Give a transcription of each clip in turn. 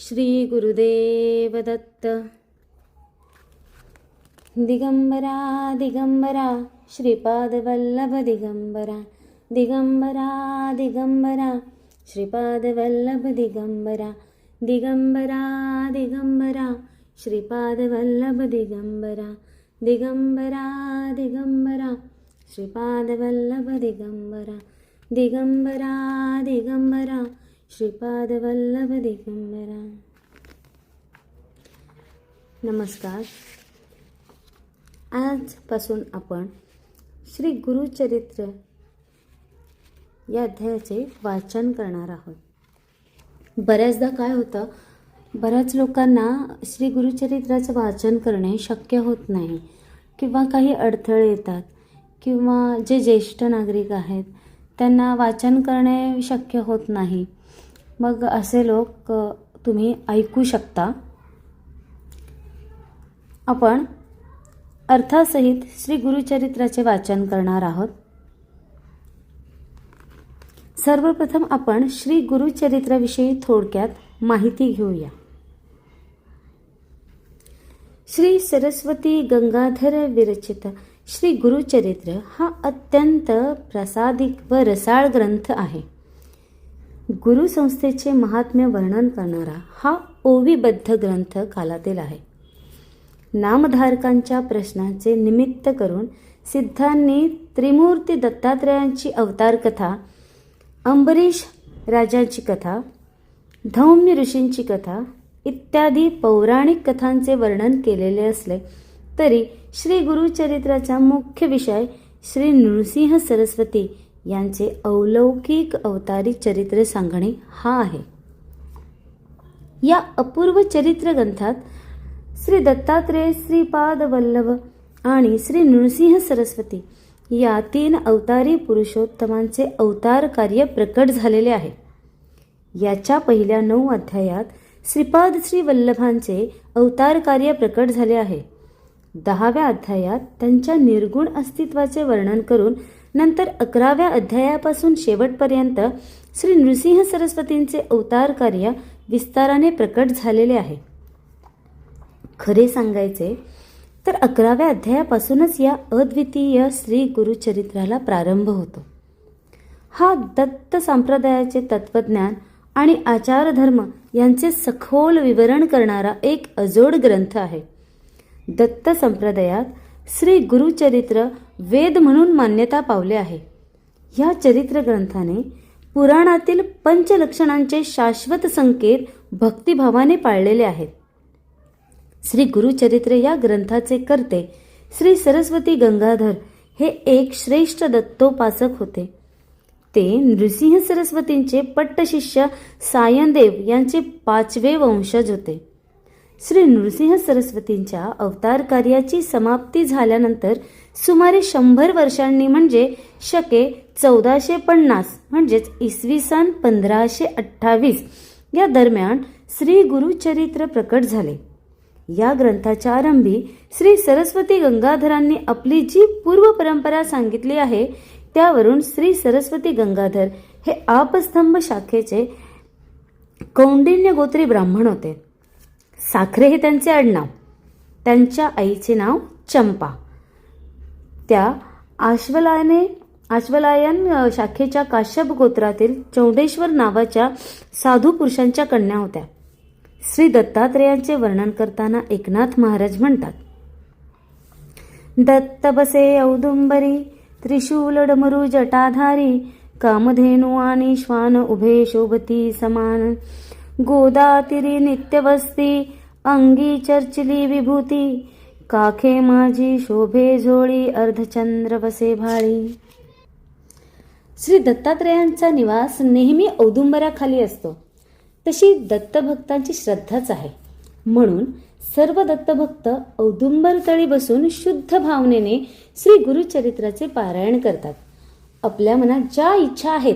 श्रीगुरुदेवदत्त। दिगम्बरा दिगम्बरा श्रीपादवल्लभदिगम्बरा। दिगम्बरा दिगम्बरा श्रीपादवल्लभदिगम्बरा। दिगम्बरा दिगम्बरा श्रीपादवल्लभदिगम्बरा। दिगम्बरा दिगम्बरा श्रीपादवल्लभदिगम्बरा। दिगम्बरा दिगम्बरा श्रीपाद वल्लभ दिगंबरा दिगंबरा नमस्कार। आजपासून आपण श्री गुरुचरित्र या अध्यायाचे वाचन करणार आहोत. बऱ्याचदा काय होतं बऱ्याच लोकांना श्री गुरुचरित्राचं वाचन करणे शक्य होत नाही किंवा काही अडथळे येतात किंवा जे ज्येष्ठ नागरिक आहेत त्यांना वाचन करणे शक्य होत नाही. मग असे लोक तुम्ही ऐकू शकता. आपण अर्थासहित श्री गुरुचरित्राचे वाचन करणार आहोत. सर्वप्रथम आपण श्री गुरुचरित्राविषयी थोडक्यात माहिती घेऊया. श्री सरस्वती गंगाधर विरचित श्री गुरुचरित्र हा अत्यंत प्रसादिक व रसाळ ग्रंथ आहे. गुरुसंस्थेचे महात्म्य वर्णन करणारा हा ओवीबद्ध ग्रंथ कालातील आहे. नामधारकांच्या प्रश्नांचे निमित्त करून सिद्धांनी त्रिमूर्ती दत्तात्रयांची अवतार कथा अंबरीश राजाची कथा धौम्य ऋषींची कथा इत्यादी पौराणिक कथांचे वर्णन केलेले असले तरी श्री गुरुचरित्राचा मुख्य विषय श्री नृसिंह सरस्वती यांचे अलौकिक अवतारी चरित्र सांगणे हा आहे. या अपूर्व चरित्र ग्रंथात श्री दत्तात्रेय श्रीपाद वल्लभ आणि श्री नृसिंह सरस्वती या तीन अवतारी पुरुषोत्तमांचे अवतार कार्य प्रकट झालेले आहे. याच्या पहिल्या नऊ अध्यायात श्रीपाद श्री वल्लभांचे अवतार कार्य प्रकट झाले आहे. दहाव्या अध्यायात त्यांच्या निर्गुण अस्तित्वाचे वर्णन करून नंतर अकराव्या अध्यायापासून शेवटपर्यंत श्री नृसिंह सरस्वतींचे अवतार कार्य विस्ताराने प्रकट झालेले आहे. खरे सांगायचे तर अकराव्या अध्यायापासूनच या अद्वितीय श्री गुरुचरित्राला प्रारंभ होतो. हा दत्त संप्रदायाचे तत्वज्ञान आणि आचारधर्म यांचे सखोल विवरण करणारा एक अजोड ग्रंथ आहे. दत्त संप्रदायात श्री गुरुचरित्र वेद म्हणून मान्यता पावले आहे. या चरित्र ग्रंथाने पुराणातील पंचलक्षणांचे शाश्वत संकेत भक्तिभावाने पाळलेले आहेत. श्री गुरुचरित्र या ग्रंथाचे कर्ते श्री सरस्वती गंगाधर हे एक श्रेष्ठ दत्तोपासक होते. ते नृसिंह सरस्वतींचे पट्टशिष्य सायनदेव यांचे पाचवे वंशज होते. श्री नृसिंह सरस्वतींच्या अवतार कार्याची समाप्ती झाल्यानंतर सुमारे शंभर वर्षांनी म्हणजे शके चौदाशे पन्नास म्हणजेच इसवी सन पंधराशे अठ्ठावीस या दरम्यान श्री गुरुचरित्र प्रकट झाले. या ग्रंथाच्या आरंभी श्री सरस्वती गंगाधरांनी आपली जी पूर्व परंपरा सांगितली आहे त्यावरून श्री सरस्वती गंगाधर हे आपस्तंभ शाखेचे कौंडिन्य गोत्री ब्राह्मण होते. साखरे हे त्यांचे आडनाव. त्यांच्या आईचे नाव चंपा. त्या आश्वलायने आश्वलायन शाखेच्या काश्यप गोत्रातील चौंडेश्वर नावाच्या साधू पुरुषांच्या कन्या होत्या. श्री दत्तात्रेयांचे वर्णन करताना एकनाथ महाराज म्हणतात दत्त बसे औदुंबरी त्रिशूल डमरू जटाधारी कामधेनु आणि श्वान उभे शोभती समान गोदातिरी नित्यवस्ती अंगी चर्चली विभूती काखे माझी शोभे झोळी अर्धचंद्र बसे भाळी. श्री दत्तात्रेयांचा निवास नेहमी औदुंबराखाली असतो. तशी दत्तभक्तांची श्रद्धाच आहे. म्हणून सर्व दत्तभक्त औदुंबर तळी बसून शुद्ध भावनेने श्री गुरुचरित्राचे पारायण करतात. आपल्या मनात ज्या इच्छा आहेत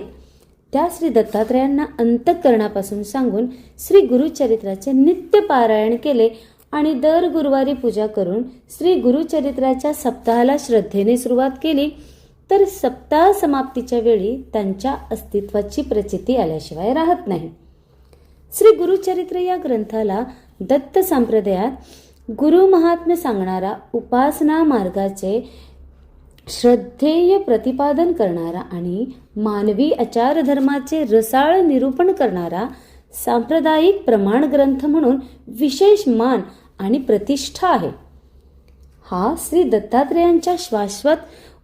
त्या श्री दत्तात्रयांना अंतःकरणापासून सांगून श्री गुरुचरित्राचे नित्य पारायण केले आणि दर गुरुवारी पूजा करून श्री गुरुचरित्राच्या सप्ताहाला श्रद्धेने सुरुवात केली तर सप्ताह समाप्तीच्या वेळी त्यांच्या अस्तित्वाची प्रचिती आल्याशिवाय राहत नाही. श्री गुरुचरित्र या ग्रंथाला दत्त संप्रदायात गुरु महात्म्य सांगणारा उपासना मार्गाचे श्रद्धेय प्रतिपादन करणारा आणि मानवी आचारधर्माचे रसाळ निरूपण करणारा सांप्रदायिक प्रमाण ग्रंथ म्हणून विशेष मान आणि प्रतिष्ठा आहे. हा श्री दत्तात्रेयांच्या शाश्वत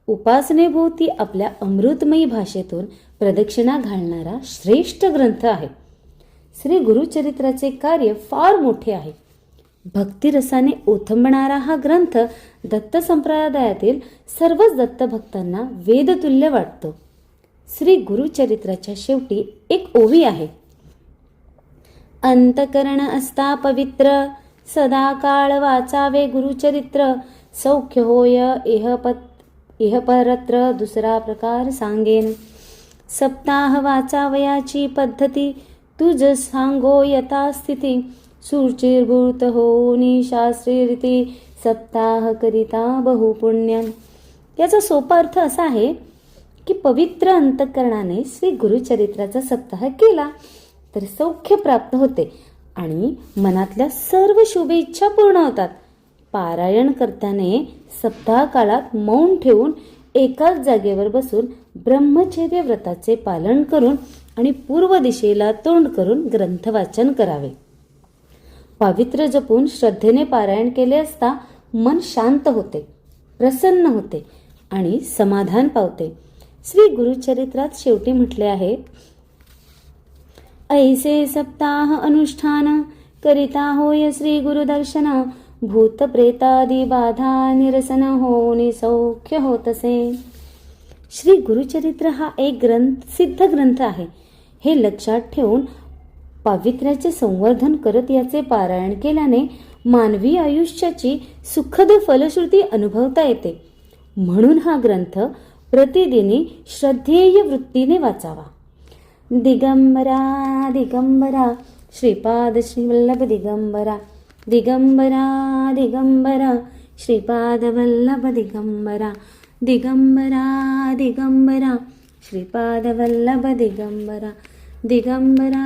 उपासनेभोवती आपल्या अमृतमयी भाषेतून प्रदक्षिणा घालणारा श्रेष्ठ ग्रंथ आहे. श्री गुरुचरित्राचे कार्य फार मोठे आहे. भक्तिरसाने ओथंबणारा हा ग्रंथ दत्त संप्रदायातील सर्वच दत्तभक्तांना वेदतुल्य वाटतो. श्री गुरुचरित्राच्या शेवटी एक ओवी आहे. अंतकरण असता पवित्र सदा काळ वाचावे गुरुचरित्र सौख्य होय इहपत इहपरत्र दुसरा प्रकार सांगेन. सप्ताह वाचावयाची पद्धती तुझ सांगो यथास्थिती होनी शास्त्री रीती सप्ताह करिता बहुपुण्य याचा सोपा अर्थ असा आहे की पवित्र अंतकरणाने श्री गुरुचरित्राचा सप्ताह केला तर सौख्य प्राप्त होते आणि मनातल्या सर्व शुभेच्छा पूर्ण होतात. पारायण करताने सप्ताह काळात मौन ठेवून एकाच जागेवर बसून ब्रह्मचर्य व्रताचे पालन करून आणि पूर्व दिशेला तोंड करून ग्रंथवाचन करावे. पावित्र्य जपून श्रद्धेने पारायण केले असता मन शांत होते प्रसन्न होते आणि समाधान पावते. श्री गुरुचरित्रात शेवटी म्हटले आहे ऐसे सप्ताह अनुष्ठान करिता होय श्री गुरुदर्शन भूत प्रेतादी बाधा निरसन होणे सौख्य होतसे. श्री गुरुचरित्र हा एक ग्रंथ सिद्ध ग्रंथ आहे. हे लक्षात ठेवून पावित्र्याचे संवर्धन करत याचे पारायण केल्याने मानवी आयुष्याची सुखद फलश्रुती अनुभवता येते. म्हणून हा ग्रंथ प्रतिदिनी श्रद्धेय वृत्तीने वाचावा. दिगंबरा दिगंबरा श्रीपाद श्रीवल्लभ दिगंबरा दिगंबरा दिगंबरा श्रीपाद वल्लभ दिगंबरा दिगंबरा दिगंबरा श्रीपाद वल्लभ दिगंबरा दिगंबरा